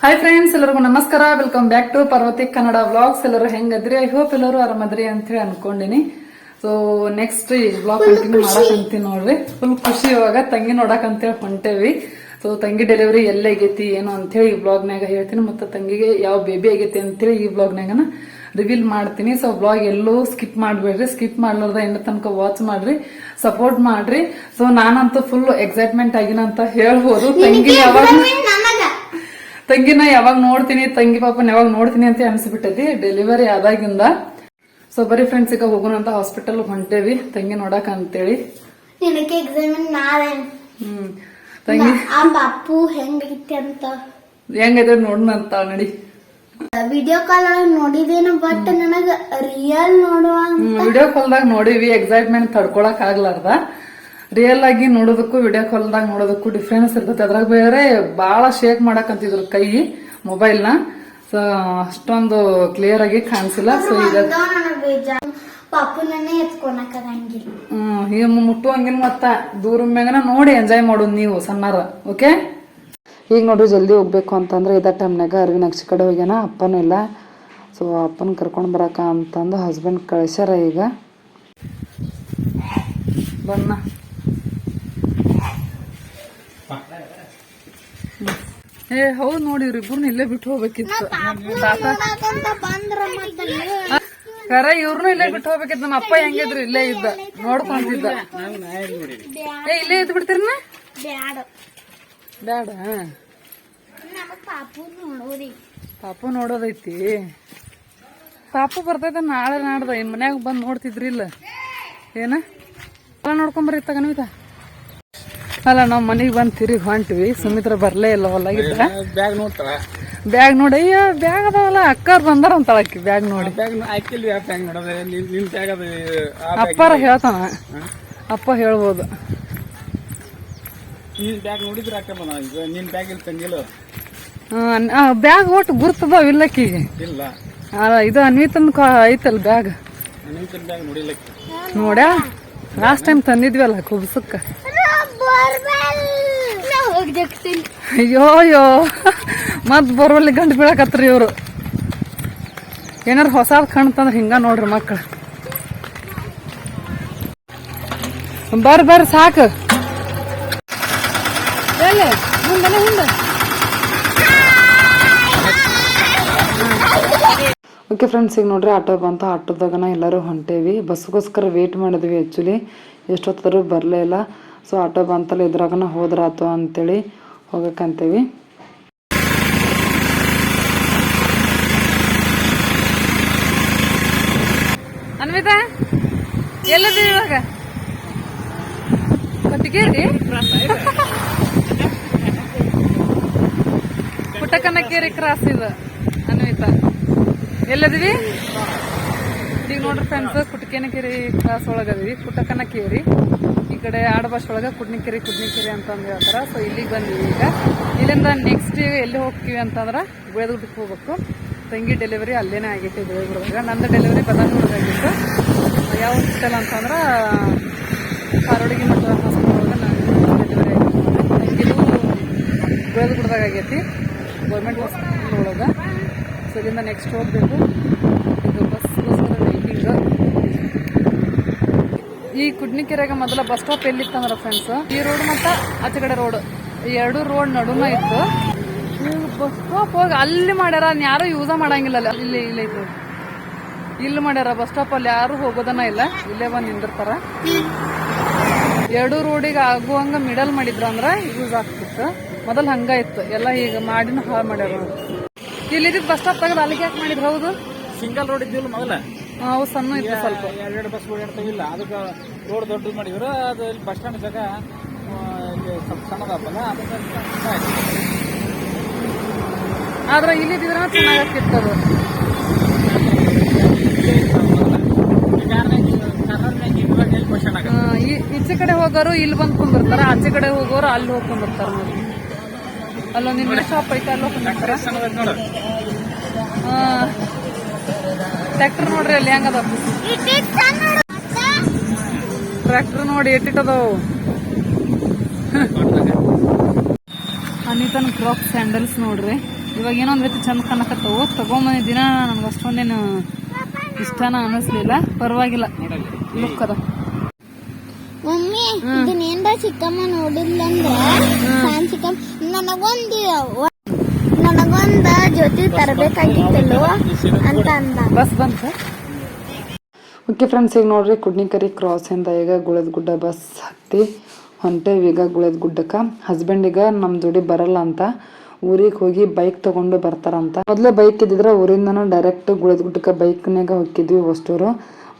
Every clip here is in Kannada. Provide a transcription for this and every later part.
ಹಾಯ್ ಫ್ರೆಂಡ್ಸ್ ಎಲ್ಲರಿಗೂ ನಮಸ್ಕಾರ. Welcome back to Parvati Kannada vlogs ಎಲ್ಲರೂ ಹೆಂಗದ್ರಿ ಐ ಹೋಪ್ ಎಲ್ಲರೂ ಆರಾಮದ್ರಿ ಅಂತ ಹೇಳಿ ಅನ್ಕೊಂಡಿನಿ. ಸೊ ನೆಕ್ಸ್ಟ್ ಈ ವ್ಲಾಗ್ ಕಂಟಿನ್ಯೂ ಮಾಡಕಂತೀನಿ ನೋಡ್ರಿ. ಫುಲ್ ಖುಷಿ ಇವಾಗ ತಂಗಿ ನೋಡಕ್ ಅಂತೇಳಿ ಹೊಂಟೇವಿ. ಸೊ ತಂಗಿ ಡೆಲಿವರಿ ಎಲ್ಲ ಆಗೈತಿ ಏನು ಅಂತೇಳಿ ಈ ಬ್ಲಾಗ್ನಾಗ ಹೇಳ್ತೀನಿ. ಮತ್ತೆ ತಂಗಿಗೆ ಯಾವ ಬೇಬಿ ಆಗೈತಿ ಅಂತೇಳಿ ಈ ಬ್ಲಾಗ್ನಾಗನ ರಿವೀಲ್ ಮಾಡ್ತೀನಿ. ಸೊ ಬ್ಲಾಗ್ ಎಲ್ಲೂ ಸ್ಕಿಪ್ ಮಾಡಬೇಡ್ರಿ. ಸ್ಕಿಪ್ ಮಾಡ್ಲಾರ್ದ ಇನ್ನ ತನಕ ವಾಚ್ ಮಾಡ್ರಿ. ಸಪೋರ್ಟ್ ಮಾಡ್ರಿ. ಸೊ ನಾನಂತೂ ಫುಲ್ ಎಕ್ಸೈಟ್ಮೆಂಟ್ ಆಗಿನ ಅಂತ ಹೇಳ್ಬೋದು ತಂಗಿ ಯಾವಾಗ ತಂಗಿನ ಯಾವಾಗ ನೋಡ್ತೀನಿ ತಂಗಿ ಪಾಪನ ಯಾವಾಗ ನೋಡ್ತೀನಿ ಅಂತ ಅನ್ಸ್ಬಿಟ್ಟೈತಿ. ಡೆಲಿವರಿ ಆದಾಗಿಂದ. ಸೊ ಬರಿ ಫ್ರೆಂಡ್ಸ್ ಈಗ ಹೋಗೋಣ ಅಂತ ಹಾಸ್ಪಿಟಲ್ ಹೊಂಟೇವಿ. ತಂಗಿ ನೋಡಕ್ ಅಂತೇಳಿ. ಹ್ಮ್. ತಂಗಿ ಆ ಬಾಪು ಹೆಂಗೈತಿ ಅಂತ. ಹೆಂಗೈತೆ ನೋಡೋಣ ಅಂತ ನಡಿ. ವಿಡಿಯೋ ಕಾಲ್ ನೋಡಿದೇನು ಬಟ್ ನನಗ ರಿಯಲ್ ನೋಡುವ ವಿಡಿಯೋ ಕಾಲ್ದಾಗ ನೋಡಿವಿ ಎಕ್ಸೈಟ್ಮೆಂಟ್ ತಡ್ಕೊಳಕ್ ಆಗ್ಲಾರ್ದ. ರಿಯಲ್ ಆಗಿ ನೋಡೋದಕ್ಕೂ ವಿಡಿಯೋ ಕಾಲ್ದಾಗ ನೋಡೋದಕ್ಕೂ ಡಿಫ್ರೆನ್ಸ್ ಇರ್ತೈತೆ. ಅದ್ರಾಗ ಬೇರೆ ಭಾಳ ಶೇಕ್ ಮಾಡಕಂತಿದ್ರು ಕೈ ಮೊಬೈಲ್ನ ನ. ಸೊ ಅಷ್ಟೊಂದು ಕ್ಲಿಯರ್ ಆಗಿ ಕಾಣಿಸಿಲ್ಲ. ಸೊ ಈಗ ಹ್ಮ್ ಈಗ ಮುಟ್ಟುವಂಗಿನ ಮತ್ತ ದೂರ ಮ್ಯಾಗನ ನೋಡಿ ಎಂಜಾಯ್ ಮಾಡೋದು ನೀವು ಸಣ್ಣಾರ ಓಕೆ ಈಗ ನೋಡ್ರಿ ಜಲ್ದಿ ಹೋಗ್ಬೇಕು ಅಂತಂದ್ರೆ ಇದ ಟೈಮ್ನಾಗ ಅರ್ವಿ ಅಕ್ಷಿ ಕಡೆ ಹೋಗ್ಯಾನ ಅಪ್ಪನೂ ಇಲ್ಲ. ಸೊ ಅಪ್ಪನ ಕರ್ಕೊಂಡು ಬರಕ ಅಂತಂದು ಹಸ್ಬೆಂಡ್ ಕಳ್ಸ್ಯಾರ ಈಗ. ಬನ್ನ. ಏ ಹೌದು ನೋಡಿ ಇವ್ರಿಬ್ರು ಇಲ್ಲೇ ಬಿಟ್ಟು ಹೋಗ್ಬೇಕಿತ್ತು. ಖರ ಇವ್ರನ್ನ ಮತ್ತೆ ಕರ ಇವ್ರನ್ನೂ ಇಲ್ಲೇ ಬಿಟ್ಟು ಹೋಗ್ಬೇಕಿತ್ತು. ನಮ್ಮ ಅಪ್ಪ ಹೆಂಗಿದ್ರು ಇಲ್ಲೇ ಇದ್ದ. ನೋಡ್ಕೊಂತಿದ್ದ. ಏ ಇಲ್ಲೇ ಇದ್ ಬಿಡ್ತೀರನ ಬೇಡ ಪಾಪು ನೋಡೋದೈತಿ. ಪಾಪು ಬರ್ತೈತೆ ನಾಳೆ ನಾಡ್ದ. ಮನ್ಯಾಗ ಬಂದ್ ನೋಡ್ತಿದ್ರಿ ಇಲ್ಲ ಏನ ನೋಡ್ಕೊಂಬರಿ ತಗನವಿದ ಅಲ್ಲ ನಾವ್ ಮನೆಗ್ ಬಂದ್ ತಿರುಗಿ ಹೊಂಟಿವಿ. ಸುಮಿತ್ರ ಬರ್ಲೇ ಇಲ್ಲ ಹೊಲಾಗಿದ್ದ ಬ್ಯಾಗ್ ನೋಡ್ತಾರ ಬ್ಯಾಗ್ ನೋಡಿ ಅಯ್ಯ ಬ್ಯಾಗ್ ಅದಾವಲ್ಲ ಅಕ್ಕಾರ್ ಬಂದಾರ ಬ್ಯಾಗ್ ನೋಡಿ. ಬ್ಯಾಗ್ ಅದು ಅಪ್ಪಾರ ಹೇಳ್ತಾನ. ಅಪ್ಪ ಹೇಳ್ಬೋದು. ನಿನ್ ಬ್ಯಾಗ್ ನೋಡಿದ್ರೆ ಹಾಕೊಂಬ ಈಗ ನಿನ್ ಬ್ಯಾಗ್ ಇಲ್ಲಿ ತಂದಿಲ್ಲ? ಬ್ಯಾಗ್ ಒಟ್ಟು ಗುರ್ತದಾವ ಇಲ್ಲಕ್ಕಿಗೆ ಇಲ್ಲ ಇದು ಅನ್ವಿತನ್ ಐತಲ್ ಬ್ಯಾಗ್. ನಿನ್ ಬ್ಯಾಗ್ ನೋಡಿಲ್ಲ ನೋಡ್ಯಾ? Last time ತಂದಿದ್ವಲ್ಲ ಕುಬ್ಸಕ್ಕ. ನಾ ಹೋಗ್ಜಕ್ತೀನಿ ಅಯ್ಯೋ ಅಯ್ಯೋ ಮತ್ ಬರುವಲ್ಲಿ ಗಂಟು ಬೀಳಕತ್ರಿ ಇವರು. ಏನಾರ ಹೊಸದು ಕಾಣ್ತಂದ್ರ ಹಿಂಗ ನೋಡ್ರಿ ಮಕ್ಳು. ಬರ್ ಬರ್, ಸಾಕು. ಓಕೆ ಫ್ರೆಂಡ್ಸ್ ಈಗ ನೋಡ್ರಿ ಆಟೋ ಬಂತು. ಆಟೋದಾಗ ಎಲ್ಲರೂ ಹೊಂಟೇವಿ. ಬಸ್ಗೋಸ್ಕರ ವೇಟ್ ಮಾಡಿದ್ವಿ ಆ್ಯಕ್ಚುಲಿ ಎಷ್ಟೊತ್ತಾದ್ರೂ ಬರಲೇ ಇಲ್ಲ. ಸೊ ಆಟೋ ಬಂತಲ್ಲ, ಇದ್ರಾಗನ ಹೋದ್ರಾತು ಅಂತೇಳಿ ಹೋಗಕ್ಕಂತೇವಿ ಅನ್ವಿತಾ ಇವಾಗ? ಪುಟ್ಟಕನಕೇರಿ ಕ್ರಾಸ್ ಇದು, ಅನ್ವಿತಾ. ಎಲ್ಲದಿವಿ ಈಗ ನೋಡ್ರಿ ಫ್ರೆಂಡ್ಸ್ ಕುಟಕೇನಕೆರೆ ಕ್ರಾಸ್ ಒಳಗದಿವಿ ಪುಟ್ಟಕನಕೇರಿ ಕಡೆ ಆಡಭಾಷೆ ಒಳಗೆ ಕುಡ್ನಿಕೆರೆ ಕುಡ್ನಿಕೆರೆ ಅಂತಂದು ಹೇಳ್ತಾರೆ. ಸೊ ಇಲ್ಲಿಗೆ ಬಂದು ಈಗ ಇಲ್ಲಿಂದ ನೆಕ್ಸ್ಟ್ ಎಲ್ಲಿ ಹೋಗ್ತೀವಿ ಅಂತಂದ್ರೆ ಬೆಳೆದುಬಿಟ್ಟು ಹೋಗ್ಬೇಕು. ತಂಗಿ ಡೆಲಿವರಿ ಅಲ್ಲೇನೇ ಆಗೈತಿ ಬೆಳೆದುಬಿಡ್ದಾಗ ನಂದು ಡೆಲಿವರಿ ಬದಲಾಗಿತ್ತು ಯಾವ ಹಾಸ್ಪಿಟಲ್ ಅಂತಂದ್ರೆ ಕಾರೋಡಿಗೆ ಮತ್ತು ಹಾಸ್ಪಿಟಲ್ ಒಳಗೆ ನಾನು ಡೆಲಿವರಿ ಆಗಿತ್ತು. ತಂಗಿದು ಆಗೈತಿ. ಗೌರ್ಮೆಂಟ್ ಹಾಸ್ಪಿಟಲ್ ಒಳಗೆ. ಸೊ ಇಲ್ಲಿಂದ ನೆಕ್ಸ್ಟ್ ಹೋಗಬೇಕು. ಇದು ಬಸ್ಗೋಸ್ಕರ ವೇಟಿಂಗ್ ಈ ಕುಡ್ನಿಕೆರೆಗೆ ಮೊದಲ ಬಸ್ ಸ್ಟಾಪ್ ಎಲ್ಲಿತ್ತಂದ್ರ ಫ್ರೆಂಡ್ಸ್ ಈ ರೋಡ್ ಮತ್ತ ಆಚೆ ಕಡೆ ರೋಡ್ ಎರಡು ರೋಡ್ ನಡುನ ಇತ್ತು. ಬಸ್ ಸ್ಟಾಪ್ ಹೋಗಿ ಅಲ್ಲಿ ಮಾಡ್ಯಾರ ಯಾರು ಯೂಸ ಮಾಡಂಗಿಲ್ಲ. ಇಲ್ಲಿ ಇಲ್ಲಿ ಇತ್ತು ಇಲ್ಲಿ ಮಾಡ್ಯಾರ ಬಸ್ ಸ್ಟಾಪ್, ಅಲ್ಲಿ ಯಾರು ಹೋಗೋದನ್ನ ಇಲ್ಲ. ಇಲ್ಲೇ ಬಂದು ನಿಂದಿರ್ತಾರ. ಎರಡು ರೋಡಿಗೆ ಆಗುವಂಗ ಮಿಡಲ್ ಮಾಡಿದ್ರು ಅಂದ್ರ ಯೂಸ್ ಆಗ್ತಿತ್ತು. ಮೊದಲು ಹಂಗ ಇತ್ತು. ಎಲ್ಲ ಈಗ ಮಾಡಿನ ಹಾಳು ಮಾಡ್ಯಾರ ಇಲ್ಲಿ ಬಸ್ ಸ್ಟಾಪ್ ತೆಗೆದು ಅಲ್ಲಿಗೆ ಯಾಕೆ ಮಾಡಿದ್ರು ಹೌದು. ಸಿಂಗಲ್ ರೋಡ್ ಇದ್ದಿಲ್ಲ ಮೊದಲ? ಅವು ಸಣ್ಣ ಇತ್ತು ಸ್ವಲ್ಪ. ಎರಡೆರಡು ಬಸ್ ಓಡಾಡ್ತಾವಿಲ್ಲ ಅದಕ್ಕೆ ರೋಡ್ ದೊಡ್ಡದು ಮಾಡಿದ್ರು. ಅದು ಇಲ್ಲಿ ಬಸ್ ಸ್ಟ್ಯಾಂಡ್ ಜಾಗ ಇಲ್ಲಿ ಸ್ವಲ್ಪ ಸಣ್ಣದಾಗಲ್ಲ ಅದಕ್ಕೆ ಆದ್ರೆ ಇಲ್ಲಿದ್ರ ಚೆನ್ನಾಗಿತ್ತು ಅದು ಈಚೆ ಕಡೆ ಹೋಗೋರು ಇಲ್ಲಿ ಬಂದು ಕುಂದಿರ್ತಾರ ಆಚೆ ಕಡೆ ಹೋಗೋರು ಅಲ್ಲಿ ಹೋಗಿ ಕುಂದಿರ್ತಾರ ನೋಡಿ. ಅಲ್ಲೊಂದು ಶಾಪ್ ಐತೆ ಅಲ್ಲಿ ಹೋಗಿ ಕುಂದಿರ್ತಾರ. ಟ್ರ್ಯಾಕ್ಟರ್ ನೋಡ್ರಿ ಅಲ್ಲಿ ಹೆಂಗದ ಟ್ರ್ಯಾಕ್ಟರ್ ನೋಡಿ ಎಟ್ಟಿಟ್ಟದವು. ಅನಿತನ್ ಕ್ರಾಪ್ ಸ್ಯಾಂಡಲ್ಸ್ ನೋಡ್ರಿ. ಇವಾಗ ಏನೋ ಒಂದ್ ರೀತಿ ಚಂದ ಕಾಣಕತ್ತವು. ತಗೊಂಬಂದ ದಿನ ನಮ್ಗೆ ಅಷ್ಟೊಂದೇನು ಇಷ್ಟನ ಅನಿಸ್ಲಿಲ್ಲ. ಪರವಾಗಿಲ್ಲ. ಲುಕ್ ಅದ. ಮಮ್ಮಿ ಇದನ್ನ ಏನ್ರ ಚಿಕ್ಕಮ್ಮ ನೋಡಿಲ್ಲ ಅಂದ್ರೆ ಚಿಕ್ಕಮ್ಮ ನನಗೊಂದು ಜೊತೆ ತರಬೇಕಾಗಿತ್ತಲ್ವ ಅಂತ ಅಂದ. ಬಸ್ ಬಂತು? ಓಕೆ ಫ್ರೆಂಡ್ಸ್ ಈಗ ನೋಡ್ರಿ ಕುಡ್ನಿಕರಿ ಕ್ರಾಸಿಂದ ಈಗ ಗುಳದ ಗುಡ್ಡ ಬಸ್ ಹತ್ತಿ ಹೊಂಟೇವಿ ಈಗ ಗುಳದ ಗುಡ್ಡಕ್ಕೆ ಹಸ್ಬೆಂಡ್ ಈಗ ನಮ್ಮ ಜೋಡಿ ಬರಲ್ಲ ಅಂತ. ಊರಿಗೆ ಹೋಗಿ ಬೈಕ್ ತಗೊಂಡು ಬರ್ತಾರಂತ. ಮೊದಲೇ ಬೈಕ್ ಇದ್ದಿದ್ರೆ ಊರಿಂದನೂ ಡೈರೆಕ್ಟ್ ಗುಳದ ಗುಡ್ಡಕ್ಕೆ ಬೈಕ್ನಾಗ ಹೋಗಿದ್ವಿ ಅಷ್ಟೂರು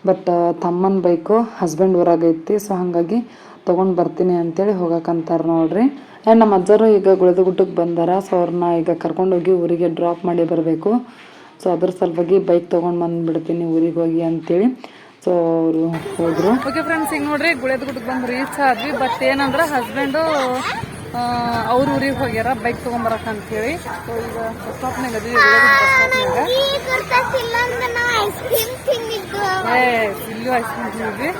ಬಟ್ ತಮ್ಮನ ಬೈಕು ಹಸ್ಬೆಂಡ್ ಊರಾಗೈತಿ ಸೊ ಹಾಗಾಗಿ ತೊಗೊಂಡು ಬರ್ತೀನಿ ಅಂತೇಳಿ ಹೋಗಕ್ಕಂತಾರೆ ನೋಡ್ರಿ. ಆ್ಯಂಡ್ ನಮ್ಮ ಅಜ್ಜರು ಈಗ ಗುಳದ ಗುಡ್ಡಕ್ಕೆ ಬಂದಾರ ಸೊ ಅವ್ರನ್ನ ಈಗ ಕರ್ಕೊಂಡೋಗಿ ಊರಿಗೆ ಡ್ರಾಪ್ ಮಾಡಿ ಬರಬೇಕು. ಸೊ ಅದ್ರ ಸಲುವಾಗಿ ಬೈಕ್ ತೊಗೊಂಡು ಬಂದ್ಬಿಡ್ತೀನಿ ಊರಿಗೆ ಹೋಗಿ ಅಂತೇಳಿ. ಸೊ ಅವರು ಹೋದರು. ಓಕೆ ಫ್ರೆಂಡ್ಸ್ ಈಗ ನೋಡ್ರಿ ಗುಳೆದ ಗುಡ್ಡಕ್ಕೆ ಬಂದು ರೀಚ್ ಆದ್ವಿ ಬಟ್ ಏನಂದ್ರೆ ಹಸ್ಬೆಂಡು ಅವ್ರ ಊರಿಗೆ ಹೋಗ್ಯಾರ ಬೈಕ್ ತೊಗೊಂಬರಕ್ಕೆ ಅಂತೇಳಿ. ಸೊ ಈಗ ಬಸ್ ಸ್ಟಾಪ್ನಾಗ ಅದೀವಿ ಬಸ್ ಸ್ಟಾಪ್ನಾಗ ಇಲ್ಲ ಐಸ್ ಕ್ರೀಮ್ ಏ ಇಲ್ಲೂ ಐಸ್ ಕ್ರೀಮ್ ತಿಂದ್ವಿ.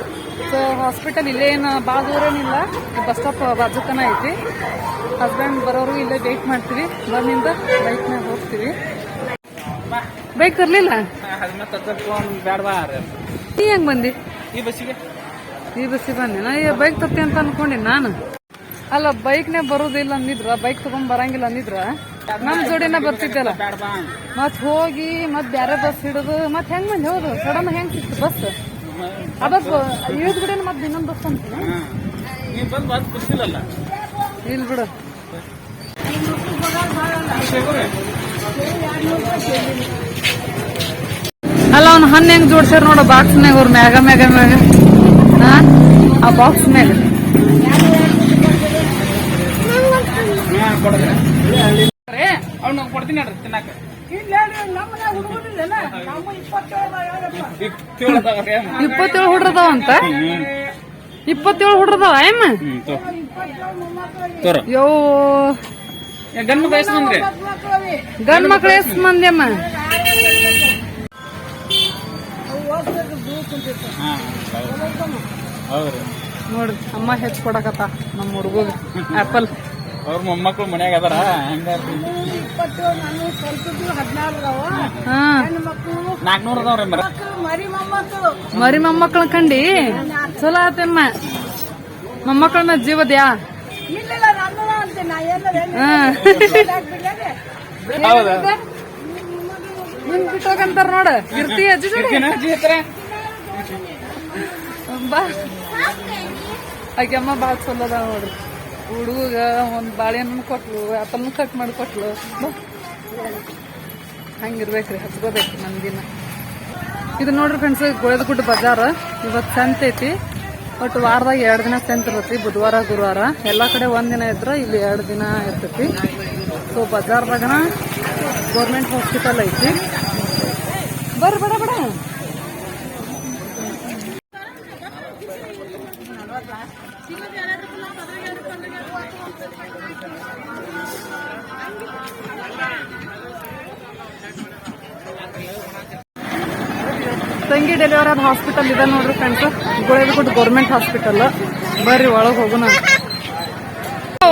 ಸೊ ಹಾಸ್ಪಿಟಲ್ ಇಲ್ಲೇ ಏನು ಭಾಳ ದೂರ ಏನಿಲ್ಲ. ಬಸ್ ಸ್ಟಾಪ್ ಬಾಜುಕನ ಐತಿ. ಹಸ್ಬೆಂಡ್ ಬರೋರು ಇಲ್ಲೇ ವೇಟ್ ಮಾಡ್ತೀವಿ. ಬಂದಿಂದ ಬೈಕ್ನಾಗ ಹೋಗ್ತೀವಿ. ಬೈಕ್ ತರ್ಲಿಲ್ಲ? ನೀ ಹೆಂಗ್ ಬಂದಿ? ಈ ಬಸ್ಸಿಗೆ ಈ ಬಸ್ಸಿಗೆ ಬಂದೆ. ನಾ ಬೈಕ್ ತರ್ತೀನಿ ಅಂತ ಅನ್ಕೊಂಡಿ ನಾನು. ಅಲ್ಲ ಬೈಕ್ನೇ ಬರೋದಿಲ್ಲ ಅಂದಿದ್ರ ಬೈಕ್ ತಗೊಂಡ್ ಬರಂಗಿಲ್ಲ ಅಂದಿದ್ರ ನಮ್ ಜೋಡಿನ ಬರ್ತಿದ್ದಲ್ಲ. ಮತ್ ಹೋಗಿ, ಮತ್ ಬ್ಯಾರೆ ಬಸ್ ಹಿಡಿದು, ಮತ್ ಹೆಂಗ್ ಮಂದಿ ಹೌದು ಸಡನ್ ಹೆಂಗ್ ಸಿಕ್ತು ಬಸ್ ಅದ ಇಳಿದ್ ಬಿಡೇನ ಮತ್ ಇನ್ನೊಂದ್ ಬಸ್ ಅಂತ ಇಲ್ ಬಿಡು. ಅಲ್ಲ, ಅವ್ನ ಹಣ್ಣು ಹೆಂಗ್ ಜೋಡ್ಸ್ಯಾರ ನೋಡು ಮ್ಯಾಗ ಅವ್ರ ಮ್ಯಾಗ ಮ್ಯಾಗ ಮ್ಯಾಗ. ಆ ಬಾಕ್ಸ್ ಮ್ಯಾಗ ಕೊಡ್ತೀನಿ ನೋಡ್ರಿ ತಿನ್ನಾಕ. ಇಪ್ಪತ್ತೇಳದವ್ರಿ ಅಮ್ಮ. ಇಪ್ಪತ್ತೇಳು ಹುಡ್ರದಾವ ಅಂತ? ಇಪ್ಪತ್ತೇಳು ಹುಡ್ರದಾವ ಏಮ್ಮ ಯೋ. ಗಂಡ್ ಗಂಡ ಬಯಸ್ ಬಂದ್ರಿ ಗಂಡ್ ಮಕ್ಳು ಎಷ್ಟು ಮಂದಿ ಅಮ್ಮ? ನೋಡ್ರಿ ಅಮ್ಮ ಹೆಚ್ಚು ಕೊಡಕತ್ತ ನಮ್ಮ ಹುಡುಗ ಆಪಲ್. ಅವ್ರ ಮೊಮ್ಮಕ್ಳು ಮನ್ಯಾಗ ಅದಾರ ಹಂಗಾಗಿ ಹಾ. ನಾಲ್ಕುನೂರು ಅದಾವ್ರಿ ಮರ ಮರಿ ಮೊಮ್ಮಕ್ಳ ಕಂಡಿ? ಚಲೋ ಆತಮ್ಮ. ಮೊಮ್ಮಕ್ಕಳನ್ನ ಜೀವದ್ಯಾ ನಿನ್ ಬಿಟ್ಟೋಗಂತಾರ ನೋಡ. ಇರ್ತಿ ಅಜ್ಜಿ ಜೋಡಿ. ಬಾ. ಆಕೆಮ್ಮ ಭಾಳ ಚಲೋ ಅದಾವ ನೋಡ್ರಿ ಹುಡುಗ ಒಂದು ಬಾಳೆಹಣ್ಣು ಕೊಟ್ಲು ಆಪಲ್ನು ಕಟ್ ಮಾಡಿ ಕೊಟ್ಲು. ಹಂಗಿರ್ಬೇಕ್ರಿ ಹಚ್ಕೋಬೇಕು ದಿನ. ಇದು ನೋಡ್ರಿ ಫ್ರೆಂಡ್ಸ್ ಗುಳದಗುಡ್ಡ ಬಜಾರ್. ಇವತ್ತು ಸಂತೆ ಐತಿ. ಬಟ್ ವಾರದಾಗ ಎರಡು ದಿನ ಸಂತೆ ಇರತ್ತಿ ಬುಧವಾರ, ಗುರುವಾರ. ಎಲ್ಲಾ ಕಡೆ ಒಂದಿನ ದಿನ ಇದ್ರ, ಇಲ್ಲಿ ಎರಡು ದಿನ ಇರ್ತೈತಿ. ಸೊ ಬಜಾರ್ದಾಗನ ಗೌರ್ಮೆಂಟ್ ಹಾಸ್ಪಿಟಲ್ ಐತಿ. ಬರ್ರಿ, ಬೇಡ ಬೇಡ. ಹಾಸ್ಪಿಟಲ್ ಇದೆ ನೋಡ್ರಿ ಫ್ರೆಂಡ್ಸ್ ಗುಳೇದಗುಡ್ ಗೌರ್ಮೆಂಟ್ ಹಾಸ್ಪಿಟಲ್ ಬರ್ರಿ, ಒಳಗೆ ಹೋಗುಣ.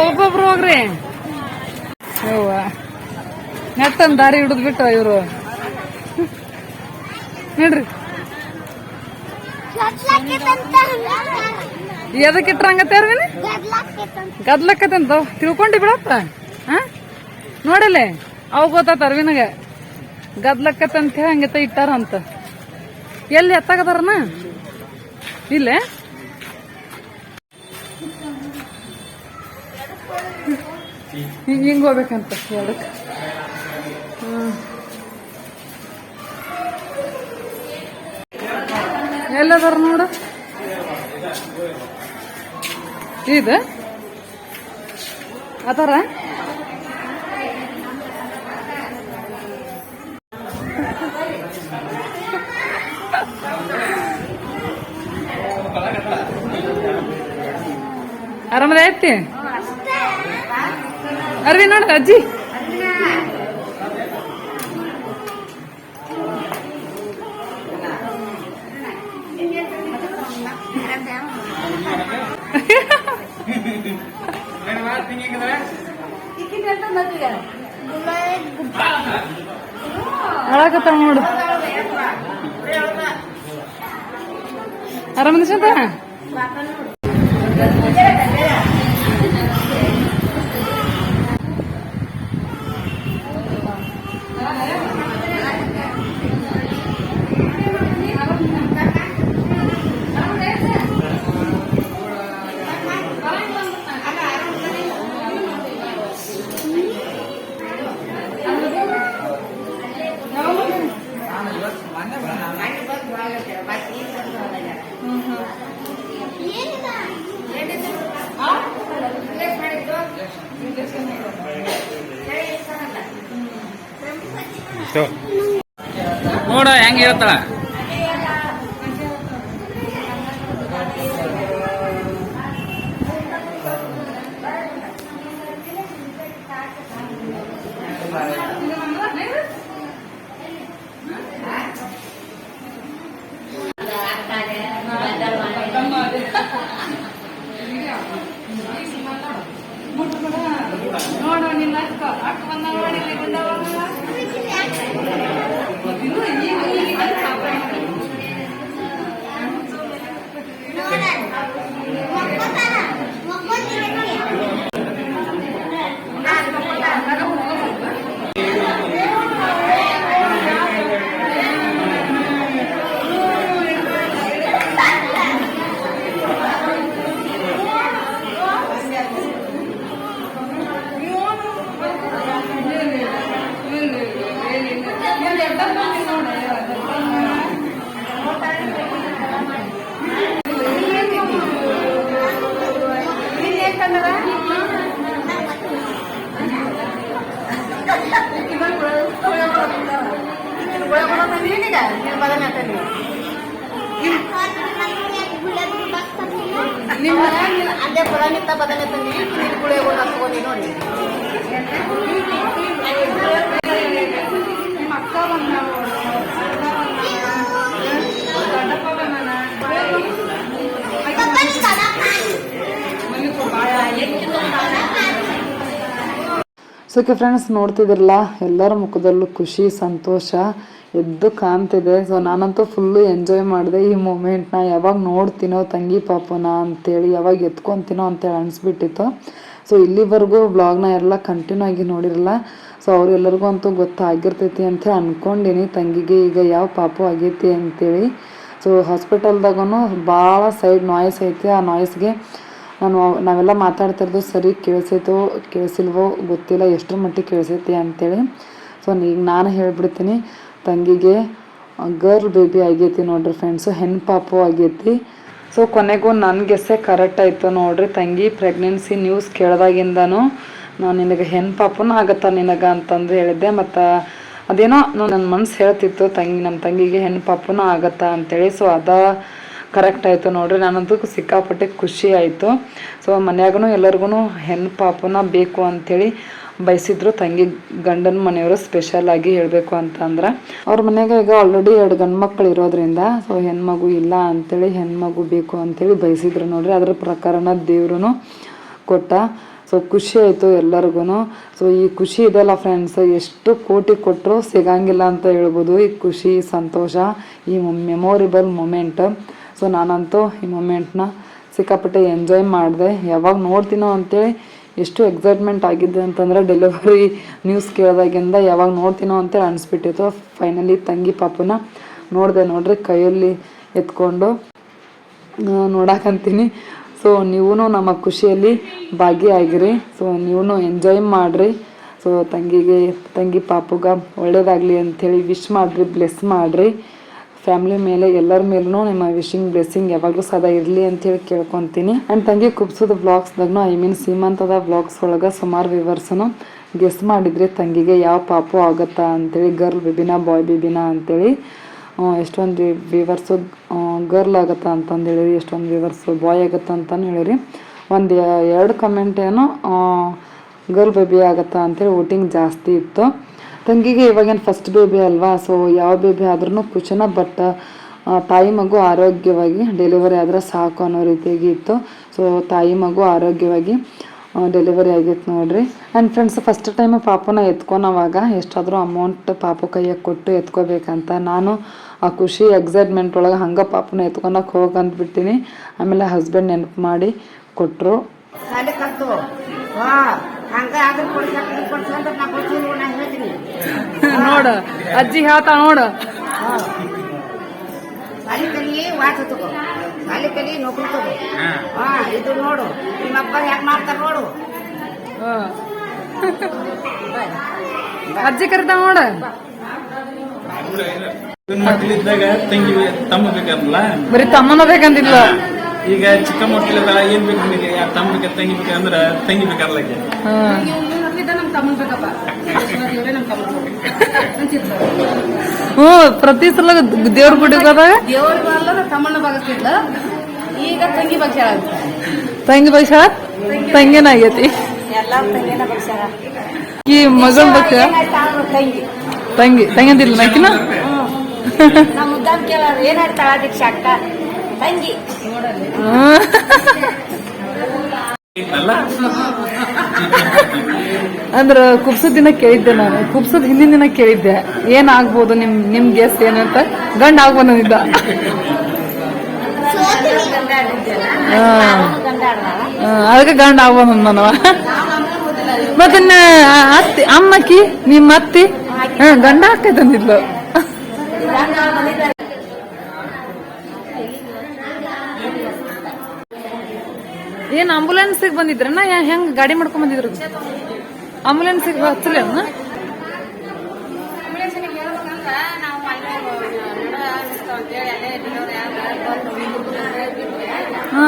ಒಬ್ಬೊಬ್ರು ಹೋಗ್ರಿ. ನೆಟ್ಟನ್ ದಾರಿ ಹಿಡಿದ್ ಬಿಟ್ಟು ಇವ್ರು. ನೋಡ್ರಿ ಎದಕ್ಕೆ ಇಟ್ರಂಗತ್ತೇರ್ವಿನಿ ಗದ್ಲಕ್ಕತ್ತಂತ. ತಿಳ್ಕೊಂಡಿ ಬಿಡಪ್ಪ. ಹಾ ನೋಡಲೆ. ಅವ್ ಗೊತ್ತಾತ ಅರ್ವಿನಗ ಗದ್ಲಕ್ಕತ್ತಂತ ಹೇಳಿ ಹಂಗತ್ತ ಇಟ್ಟಾರಂತ. ಎಲ್ಲಿ ಎತ್ತಾಗದಾರನ? ಇಲ್ಲೇ? ಹಿಂಗ್ ಹಿಂಗ್ ಹೋಗ್ಬೇಕಂತ ಎರಡಕ್ಕ ಎಲ್ಲದಾರ ನೋಡು? ಇದು? ಅದಾರ? ಆರಾಮದ ಐತಿ? ಅರ್ವಿ ನೋಡ ಅಜ್ಜಿ. ಅಳಕತ್ತಾಳ ನೋಡು. ಆರಾಮದ ಸೊ ಓಕೆ ಫ್ರೆಂಡ್ಸ್ ನೋಡ್ತಿದ್ರಲ್ಲ ಎಲ್ಲರ ಮುಖದಲ್ಲೂ ಖುಷಿ, ಸಂತೋಷ ಎದ್ದು ಕಾಣ್ತಿದೆ. ಸೊ ನಾನಂತೂ ಫುಲ್ಲು ಎಂಜಾಯ್ ಮಾಡಿದೆ. ಈ ಮೂಮೆಂಟ್ನ ಯಾವಾಗ ನೋಡ್ತೀನೋ ತಂಗಿ ಪಾಪನ ಅಂತೇಳಿ, ಯಾವಾಗ ಎತ್ಕೊತೀನೋ ಅಂತೇಳಿ ಅನಿಸ್ಬಿಟ್ಟಿತ್ತು. ಸೊ ಇಲ್ಲಿವರೆಗೂ ಬ್ಲಾಗ್ನ ಎಲ್ಲ ಕಂಟಿನ್ಯೂ ಆಗಿ ನೋಡಿರಲ್ಲ. ಸೊ ಅವರೆಲ್ಲರಿಗೂ ಅಂತೂ ಗೊತ್ತಾಗಿರ್ತೈತಿ ಅಂತ ಅಂದ್ಕೊಂಡಿನಿ ತಂಗಿಗೆ ಈಗ ಯಾವ ಪಾಪು ಆಗೈತಿ ಅಂತೇಳಿ. ಸೊ ಹಾಸ್ಪಿಟಲ್ದಾಗೂ ಭಾಳ ಸೈಡ್ ನಾಯ್ಸ್ ಐತಿ. ಆ ನಾಯ್ಸ್ಗೆ ನಾನು ನಾವೆಲ್ಲ ಮಾತಾಡ್ತಿರೋದು ಸರಿ ಕೇಳಿಸೈತೋ, ಕೇಳಿಸಿಲ್ವೋ ಗೊತ್ತಿಲ್ಲ, ಎಷ್ಟರ ಮಟ್ಟಿಗೆ ಕೇಳಿಸೈತಿ ಅಂತೇಳಿ. ಸೊ ಈಗ ನಾನು ಹೇಳ್ಬಿಡ್ತೀನಿ, ತಂಗಿಗೆ ಗರ್ಲ್ ಬೇಬಿ ಆಗೈತಿ ನೋಡ್ರಿ ಫ್ರೆಂಡ್ಸು ಹೆಣ್ಣು ಪಾಪು ಆಗೈತಿ. ಸೊ ಕೊನೆಗೂ ನನಗೆ ಸೆ ಕರೆಕ್ಟ್ ಆಯಿತು ನೋಡ್ರಿ. ತಂಗಿ ಪ್ರೆಗ್ನೆನ್ಸಿ ನ್ಯೂಸ್ ಕೇಳ್ದಾಗಿಂದನು ನಾನು ನಿನಗೆ ಹೆಣ್ಣು ಪಾಪುನ ಆಗತ್ತ ನಿನಗೆ ಅಂತಂದು ಹೇಳಿದ್ದೆ. ಮತ್ತು ಅದೇನೋ ನನ್ನ ಮನಸ್ಸು ಹೇಳ್ತಿತ್ತು, ತಂಗಿ ನಮ್ಮ ತಂಗಿಗೆ ಹೆಣ್ಣು ಪಾಪುನ ಆಗತ್ತಾ ಅಂತೇಳಿ. ಸೊ ಅದ ಕರೆಕ್ಟ್ ಆಯಿತು ನೋಡ್ರಿ. ನಾನಂತೂ ಸಿಕ್ಕಾಪಟ್ಟೆ ಖುಷಿ ಆಯಿತು. ಸೊ ಮನ್ಯಾಗೂ ಎಲ್ಲರಿಗೂ ಹೆಣ್ಣು ಪಾಪನ ಬೇಕು ಅಂಥೇಳಿ ಬಯಸಿದ್ರು. ತಂಗಿ ಗಂಡನ ಮನೆಯವರು ಸ್ಪೆಷಲ್ ಆಗಿ ಹೇಳಬೇಕು ಅಂತಂದ್ರೆ. ಅವ್ರ ಮನೆಗೆ ಈಗ ಆಲ್ರೆಡಿ ಎರಡು ಗಂಡು ಮಕ್ಕಳು ಇರೋದ್ರಿಂದ ಸೊ ಹೆಣ್ಮಗು ಇಲ್ಲ ಅಂತೇಳಿ ಹೆಣ್ಮಗು ಬೇಕು ಅಂತೇಳಿ ಬಯಸಿದ್ರು ನೋಡ್ರಿ. ಅದ್ರ ಪ್ರಕಾರನ ದೇವ್ರೂ ಕೊಟ್ಟ. ಸೊ ಖುಷಿ ಆಯಿತು ಎಲ್ಲರಿಗೂ ಸೊ ಈ ಖುಷಿ ಇದೆಲ್ಲ ಫ್ರೆಂಡ್ಸ್ ಎಷ್ಟು ಕೋಟಿ ಕೊಟ್ಟರು ಸಿಗಂಗಿಲ್ಲ ಅಂತ ಹೇಳ್ಬೋದು. ಈ ಖುಷಿ, ಸಂತೋಷ, ಈ ಮೆಮೊರಿಬಲ್ ಮೂಮೆಂಟ್ ಸೊ ನಾನಂತೂ ಈ ಮೂಮೆಂಟ್ನ ಸಿಕ್ಕಾಪಟ್ಟೆ ಎಂಜಾಯ್ ಮಾಡಿದೆ. ಯಾವಾಗ ನೋಡ್ತೀನೋ ಅಂತೇಳಿ ಎಷ್ಟು ಎಕ್ಸೈಟ್ಮೆಂಟ್ ಆಗಿದೆ ಅಂತಂದ್ರೆ ಡೆಲಿವರಿ ನ್ಯೂಸ್ ಕೇಳಿದಾಗಿಂದ ಯಾವಾಗ ನೋಡ್ತೀನೋ ಅಂತೇಳಿ ಅನಿಸ್ಬಿಟ್ಟಿತ್ತು. ಫೈನಲಿ ತಂಗಿ ಪಾಪುನ ನೋಡಿದೆ, ನೋಡ್ರಿ ಕೈಯಲ್ಲಿ ಎತ್ಕೊಂಡು ನೋಡಕ್ಕಂತೀನಿ ಸೊ ನೀವು ನಮ್ಮ ಖುಷಿಯಲ್ಲಿ ಭಾಗಿಯಾಗಿರಿ. ಸೊ ನೀವು ಎಂಜಾಯ್ ಮಾಡಿರಿ. ಸೊ ತಂಗಿಗೆ, ತಂಗಿ ಪಾಪುಗ ಒಳ್ಳೇದಾಗಲಿ ಅಂಥೇಳಿ ವಿಶ್ ಮಾಡಿರಿ ಬ್ಲೆಸ್ ಮಾಡಿರಿ. ಫ್ಯಾಮ್ಲಿ ಮೇಲೆ, ಎಲ್ಲರ ಮೇಲೂ ನಿಮ್ಮ ವಿಶಿಂಗ್ ಬ್ಲೆಸ್ಸಿಂಗ್ ಯಾವಾಗಲೂ ಸದಾ ಇರಲಿ ಅಂತೇಳಿ ಕೇಳ್ಕೊತೀನಿ. ಆ್ಯಂಡ್ ತಂಗಿ ಕುಬ್ಸೋದು ಬ್ಲಾಗ್ಸ್ದಾಗೂ ಐ ಮೀನ್ ಸೀಮಂತದ ಬ್ಲಾಗ್ಸ್ ಒಳಗೆ ಸುಮಾರು ವಿವರ್ಸನು ಗೆಸ್ ಮಾಡಿದರೆ ತಂಗಿಗೆ ಯಾವ ಪಾಪು ಆಗುತ್ತಾ ಅಂತೇಳಿ ಗರ್ಲ್ ಬೇಬಿನ ಬಾಯ್ ಬೇಬಿನ ಅಂತೇಳಿ ಎಷ್ಟೊಂದು ವಿವರ್ಸು ಗರ್ಲ್ ಆಗತ್ತಾ ಅಂತಂದು ಹೇಳಿರಿ, ಎಷ್ಟೊಂದು ವಿವರ್ಸು ಬಾಯ್ ಆಗುತ್ತಾ ಅಂತಂದು ಹೇಳಿರಿ. ಒಂದು ಎರಡು ಕಮೆಂಟ್ ಏನೋ ಗರ್ಲ್ ಬೇಬಿ ಆಗುತ್ತಾ ಅಂತೇಳಿ ವೋಟಿಂಗ್ ಜಾಸ್ತಿ ಇತ್ತು. ತಂಗಿಗೆ ಇವಾಗೇನು ಫಸ್ಟ್ ಬೇಬಿ ಅಲ್ವಾ? ಸೊ ಯಾವ ಬೇಬಿ ಆದ್ರೂ ಖುಷಿನ ಬಟ್ ತಾಯಿ ಮಗು ಆರೋಗ್ಯವಾಗಿ ಡೆಲಿವರಿ ಆದರೆ ಸಾಕು ಅನ್ನೋ ರೀತಿಯಾಗಿ ಇತ್ತು. ಸೊ ತಾಯಿ ಮಗು ಆರೋಗ್ಯವಾಗಿ ಡೆಲಿವರಿ ಆಗಿತ್ತು ನೋಡ್ರಿ. ಆ್ಯಂಡ್ ಫ್ರೆಂಡ್ಸ್ ಫಸ್ಟ್ ಟೈಮ್ ಪಾಪನ ಎತ್ಕೊನವಾಗ ಎಷ್ಟಾದರೂ ಅಮೌಂಟ್ ಪಾಪ ಕೈಯಾಗ ಕೊಟ್ಟು ಎತ್ಕೋಬೇಕಂತ ನಾನು ಆ ಖುಷಿ ಎಕ್ಸೈಟ್ಮೆಂಟ್ ಒಳಗೆ ಹಂಗೆ ಪಾಪನ ಎತ್ಕೊಳಕ್ಕೆ ಬಿಡ್ತೀನಿ ಆಮೇಲೆ ಹಸ್ಬೆಂಡ್ ನೆನಪು ಮಾಡಿ ಕೊಟ್ಟರು ನೋಡ ಅಜ್ಜಿ ಹೇಳ್ತಾ ನೋಡ. ಅಲ್ಲಿ ಕಲಿ ವಾಚ ತಗೋ ಶಾಲೆ ಕಲಿ ನೌಕರಿ ತಗೋ. ಹಾ ಇದು ನೋಡು. ನಿಮ್ಮಪ್ಪ ಯಾಕೆ ಮಾಡ್ತಾರ ನೋಡು. ಅಜ್ಜಿ ಕರಿತ ನೋಡ. ಮಕ್ಕಳಿದ್ದಾಗ ತಂಗಿ ತಮ್ಮ ಬೇಕಂದ್ಲ ಬರೀ ತಮ್ಮನ ಬೇಕಂತಿಲ್ಲ ಈಗ ಚಿಕ್ಕ ಮಕ್ಕಳಿದ್ದಾಗ ಏನ್ ಬೇಕು ನಿಮಗೆ ಯಾ ತಮ್ಮ ಬೇಕ ತಂಗಿ ಬೇಕಂದ್ರ ತಂಗಿ ಬೇಕರ್ಲಕ್ಕೆ ಹ್ಞೂ ಪ್ರತಿ ಸಲ ದೇವ್ರ ಗುಡಿಗೆ ಹೋದಾಗ? ದೇವ್ರ ತಮ್ಮಣ್ಣ ಬಗಸ್ತಿದ್ಲ ಈಗ ತಂಗಿ ಬಗ್ಗೆ ಹೇಳಂತ ತಂಗಿ ತಂಗಿನಾಗೈತಿ ಬಗ್ಸಾರ ಈ ಮಗನ್ ಬಗ್ಗೆ ತಂಗಿ. ತಂಗಿ ತಂಗಿದಿಲ್ಲ ನಾಕಿನ? ನಾ ಮುದ್ದಾಮ್ ಕೇಳೋರು ಏನಾಡ್ತಾಳ ದೀಕ್ಷಾ ಅಕ್ಕ? ಅಂದ್ರ ಕುಬ್ಸದ ದಿನ ಕೇಳಿದ್ದೆ ನಾನು. ಕುಬ್ಸದ ಹಿಂದಿನ ದಿನ ಕೇಳಿದ್ದೆ. ಏನ್ ಆಗ್ಬೋದು ನಿಮ್ ನಿಮ್ ಗೆಸ್ ಏನಂತ ಗಂಡ ಆಗ್ಬೋದಿದ್ದ ಅದಕ್ಕೆ ಗಂಡ ಆಗ್ಬೋದು ನಾನು ಮತ್ತೆ ಅತ್ತಿ ಅಮ್ಮಕ್ಕಿ ನಿಮ್ಮ ಅತ್ತಿ? ಹಾ, ಗಂಡ ಆಗ್ತೈತಂದಿದ್ಲು ಏನ್ ಆಂಬುಲೆನ್ಸ್ ಬಂದಿದ್ರನ? ಯಾ- ಹೆಂಗ್ ಗಾಡಿ ಮಾಡ್ಕೊಂಡ್ ಬಂದಿದ್ರು? ಆಂಬುಲೆನ್ಸಿಗೆ ಹಚ್ಚಲ ಹಾ.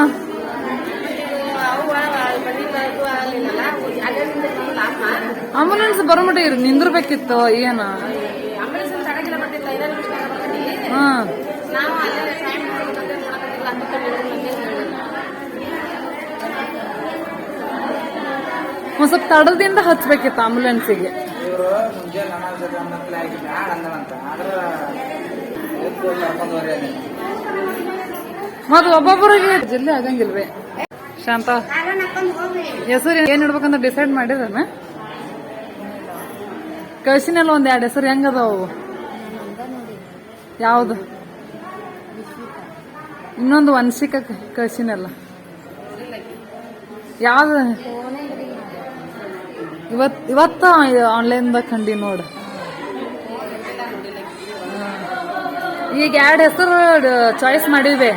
ಆಂಬುಲೆನ್ಸ್ ಬರೋಮಟ ಇರ್ ನಿಂದಿರ್ಬೇಕಿತ್ತು ಏನ? ಹಾ. ಒಂದ್ ಸ್ವಲ್ಪ ತಡದಿಂದ ಹಚ್ಬೇಕಿತ್ತು ಆಂಬುಲೆನ್ಸಿಗೆ. ಮತ್ ಒಬ್ಬೊಬ್ಬರಿಗೆ ಜಿಲ್ಲೆ ಆಗಂಗಿಲ್ವೇ? ಶಾಂತ, ಹೆಸರು ಏನ್ ಇಡ್ಬೇಕಂತ ಡಿಸೈಡ್ ಮಾಡಿದಾನ ಕಳ್ಸಿನಲ್ಲ ಒಂದ್ ಎರಡು ಹೆಸರು, ಹೆಂಗದಾವು? ಯಾವ್ದು? ಇನ್ನೊಂದು ವನ್ಸಿಕ ಕಳ್ಸಿನಲ್ಲ. ಯಾವ್ದು? ಇವತ್ ಇವತ್ತ ಆನ್ಲೈನ್ದಾಗ ಕಂಡಿ ನೋಡು. ಈಗ ಎರಡು ಹೆಸರು ಚಾಯ್ಸ್ ಮಾಡಿದ್ವಿ.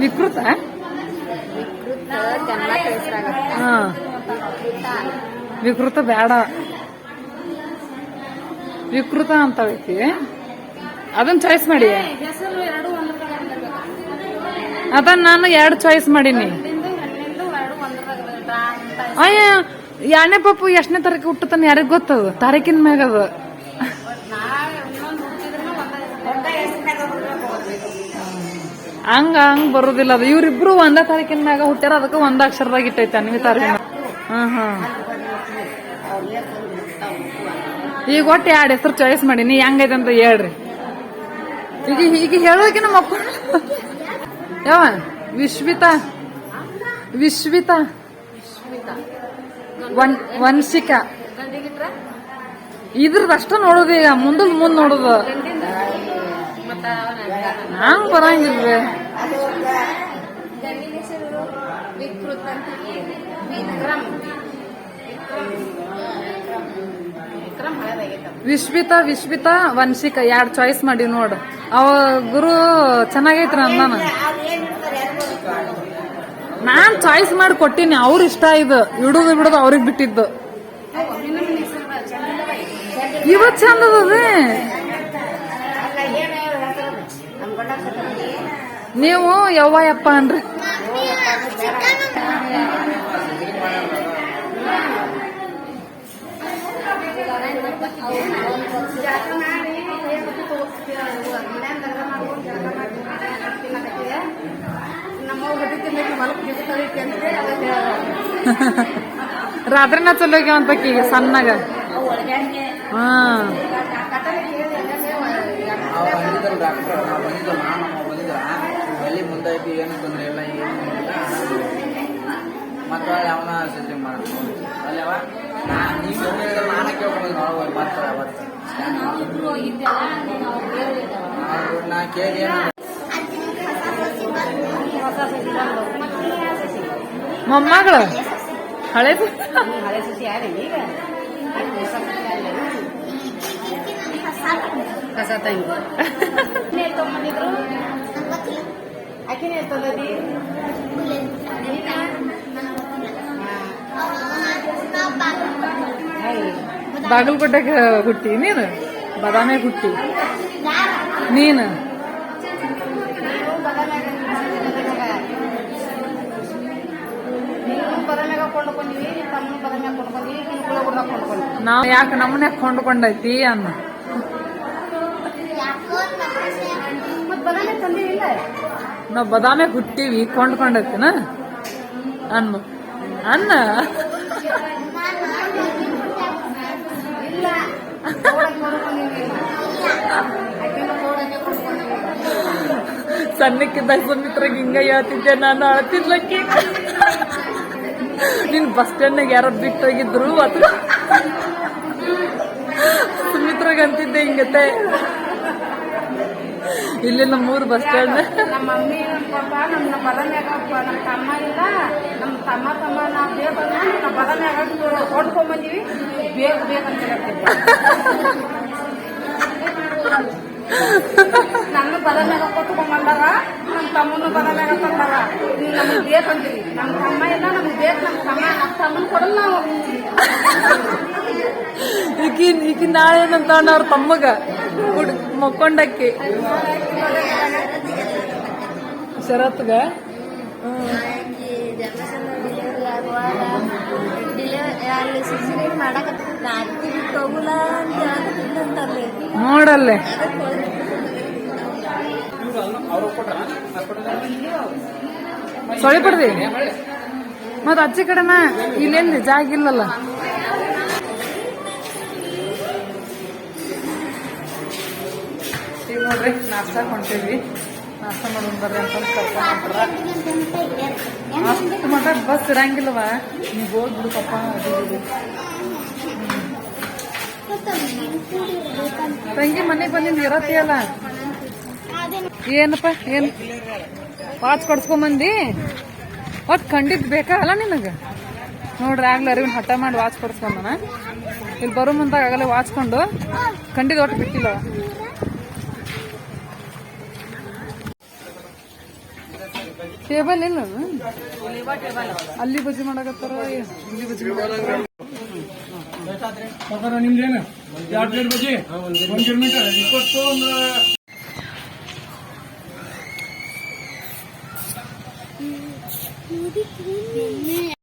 ವಿಕೃತ ಹಾ? ವಿಕೃತ ಬೇಡ. ವಿಕೃತ ಅಂತ ಐತಿ ಅದನ್ನ ಚಾಯ್ಸ್ ಮಾಡಿ. ಅದನ್ನ ನಾನು ಎರಡು ಚಾಯ್ಸ್ ಮಾಡೀನಿ. ಅಯ್ಯ ಎರಡನೇ ಪಾಪು ಎಷ್ಟನೇ ತಾರೀಕು ಹುಟ್ಟತನ ಯಾರಿಗ್ ಗೊತ್ತದ ತಾರೀಕಿನ ಮ್ಯಾಗ ಅದು. ಹಂಗ ಹಂಗ ಬರೋದಿಲ್ಲ ಅದು. ಇವ್ರಿಬ್ರು ಒಂದ ತಾರೀಕಿನ ಮ್ಯಾಗ ಹುಟ್ಟ್ಯಾರ ಅದಕ್ಕೆ ಒಂದ ಅಕ್ಷರದಾಗ ಇಟ್ಟೈತೆ ಅನ್ವಿ ತಾರೀಕಿನ. ಹಾ ಹಾ. ಈಗ ಒಟ್ಟು ಎರಡು ಹೆಸರು ಚಾಯ್ಸ್ ಮಾಡೀನಿ. ಹೆಂಗೈತೆ ಅಂತ ಹೇಳ್ರಿ. ಈಗ ಈಗ ಹೇಳೋಕಿನ ಮಕ್ಕಳು ಯಾವ ವಿಶ್ವಿತಾ? ವಿಶ್ವಿತಾ? ವಂಶಿಕಾ. ಇದ್ರದ್ದು ಅಷ್ಟ ನೋಡೋದು ಈಗ ಮುಂದಲ್ ಮುಂದ್ ನೋಡೋದು. ಹಂಗ್ ಬರಂಗಿಲ್ವೇ. ವಿಶ್ವಿತಾ ವಿಶ್ವಿತಾ ವಂಶಿಕಾ ಎರಡ್ ಚಾಯ್ಸ್ ಮಾಡಿ ನೋಡು. ಅವ ಗುರು ಚೆನ್ನಾಗೈತ್ರ ಅಂದಾನ. ನಾನ್ ಚಾಯ್ಸ್ ಮಾಡಿ ಕೊಟ್ಟಿನಿ ಅವ್ರ ಇಷ್ಟ ಇದು. ಇಡುದು ಬಿಡುದು ಅವ್ರಿಗೆ ಬಿಟ್ಟಿದ್ದು. ಇವತ್ ಚಂದ ಅದೇ ನೀವು ಯವ್ವ ಯಪ್ಪ ಅನ್ರಿ ರಾತ್ರಿ ನಾ ಚಲೋ ಬಟ್ಟೆ ತಗೋತೀವಿ ಮನ್ಯಾಗ ಗಂಡ ಮಾಡ್ಕೊಂಡು ಜಳಕ ಮಾಡಿ ತಿನ್ನಕತ್ತೀವಿ ನಮ್ಮ ಅಂತ ರಾತ್ರಿನ ಸಣ್ಣಗ. ಹಾ. ಏನು ತೊಂದರೆ ಇಲ್ಲ ಏನು ಮತ್ತೆ ಯಾವನ ಸಿದ್ಧ ಮಾಡ್ಬೋದು ಅಲ್ಲವಾ? ನೀ ಹಳೆ ಸಸಿ? ಯಾರೇ ಈಗ ಆಕೆ ಹೊಸ ಸಸಿ ಅಲ್ಲ ಹೊಸ ತಂಗಿ ಏನ್ ತಗೊಂಬಂದಿದ್ರು ಆಕಿನೇ ತಂದದಿ ಬಾಗಲಕೋಟೆಗೆ ಹುಟ್ಟಿ. ನೀನು? ಬದಾಮೆ ಹುಟ್ಟಿ. ನೀನು? ನೀವು ಯಾಕೆ ನಮ್ಮನೆ ಕೊಂಡ್ಕೊಂಡೈತಿ ಅನ್ನ? ನಾವು ಬದಾಮೆ ಹುಟ್ಟಿವಿ, ಕೊಂಡ್ಕೊಂಡೈತಿನ? ಅನ್ನು. ಅನ್ನ? ಸಣ್ಣಕ್ಕಿದ್ದಾಗ ಸುಮಿತ್ರಾಗ ಹಿಂಗ ಹೇಳ್ತಿದ್ದೆ ನಾನು ಅಳತಿದ್ಲಕ್ಕಿ ನಿನ್ ಬಸ್ ಸ್ಟ್ಯಾಂಡ್ನಾಗ ಯಾರೋ ಬಿಟ್ಟೋಗಿದ್ರು ಅಥವಾ ಸುಮಿತ್ರಾಗ ಅಂತಿದ್ದೆ ಹಿಂಗತೆ. ಇಲ್ಲಿ ನಮ್ಮ ನಮ್ಮೂರು ಬಸ್ ಸ್ಟ್ಯಾಂಡ್ ನಮ್ಮ ಮಮ್ಮಿ ನಮ್ಮ ಪಪ್ಪ ನಮ್ಮ ಬದನ್ಯಾಗ ನಮ್ಮ ತಮ್ಮ ಇಲ್ಲ ನಮ್ಮ ತಮ್ಮ ತಮ್ಮ ನಾವು ಬೇಕಂದ್ರೆ ನಮ್ಮ ಬದನ್ಯಾಗ ಕೊಂಡ್ಕೊಂಬಂದಿವಿ ಬೇಕು ಬೇಕಂತ ಹೇಳ್ತಿದ್ದೆ ನನ್ನ ಬದನ್ಯಾಗ ಕೊಟ್ಕೊಂಬಂದಾರ ನಮ್ಮ ತಮ್ಮನ ಬದನ್ಯಾಗ ತಂದಾರ ನೀವು ನಮಗೆ ಬೇಕಂತೀವಿ ನಮ್ಮ ತಮ್ಮ ಇಲ್ಲ ನಮ್ಗೆ ಬೇಕು ನಮ್ಮ ತಮ್ಮ ನಮ್ಮ ತಮ್ಮನ ಕೊಡಲ್ಲ ನಾವು. ಈಕಿ ನಾಳೆ ಏನಂತ ಅವ್ರ ತಮ್ಮಗ? ಮಕ್ಕೊಂಡಕ್ಕಿ. ಶರತ್ಗ? ನೋಡಲ್ಲೇ. ಸೊಳಿ ಪಡ್ದಿ ಮತ್ತ ಅಚ್ಚಿ ಕಡೆನ ಇಲ್ಲೆಲ್ಲಿ ಜಾಗ ಇಲ್ಲಲ್ಲ. ನೋಡ್ರಿ, ನಾಷ್ಟ ಹೊಂಟೇವಿ. ನಾಷ್ಟ ಮಾಡೋಣ ಬರ್ರಿ ಅಂತ ಕರ್ಕೊಂಡ್ರ ಅಷ್ಟು ಬಸ್ ಇರಂಗಿಲ್ಲವ ನೀವು ಹೋಗ್ಬಿಡು ಪಪ್ಪ ಅದು ಇದು. ತಂಗಿ ಮನೆಗೆ ಬಂದಿಂದ ಇರತ್ತೀಯಲ್ಲ ಏನಪ್ಪ, ಏನ್? ವಾಚ್ ಕೊಡ್ಸ್ಕೊಂಬಂದಿ ಒಟ್ ಖಂಡಿತ ಬೇಕಾ ಅಲ್ಲ ನಿನಗ? ನೋಡ್ರಿ, ಆಗ್ಲ ಅರಿವಿನ ಹಠ ಮಾಡಿ ವಾಚ್ ಕೊಡ್ಸ್ಕೊಂಡನ ಇಲ್ಲಿ ಬರೋ ಮುಂದಾಗ ಆಗಲೇ ವಾಚ್ಕೊಂಡು ಖಂಡಿತ ಒಟ್ಟು ಬಿಟ್ಟಿಲ್ಲ. ಟೇಬಲ್ ಇಲ್ಲ ಅಲ್ಲಿ ಬಜ್ಜಿ ಮಾಡಕತ್ತಾರ ಇಲ್ಲಿ ಬಜ್ಜಿ ಮಾಡಕತ್ತಾರ? ನಿಮ್ದೇನು?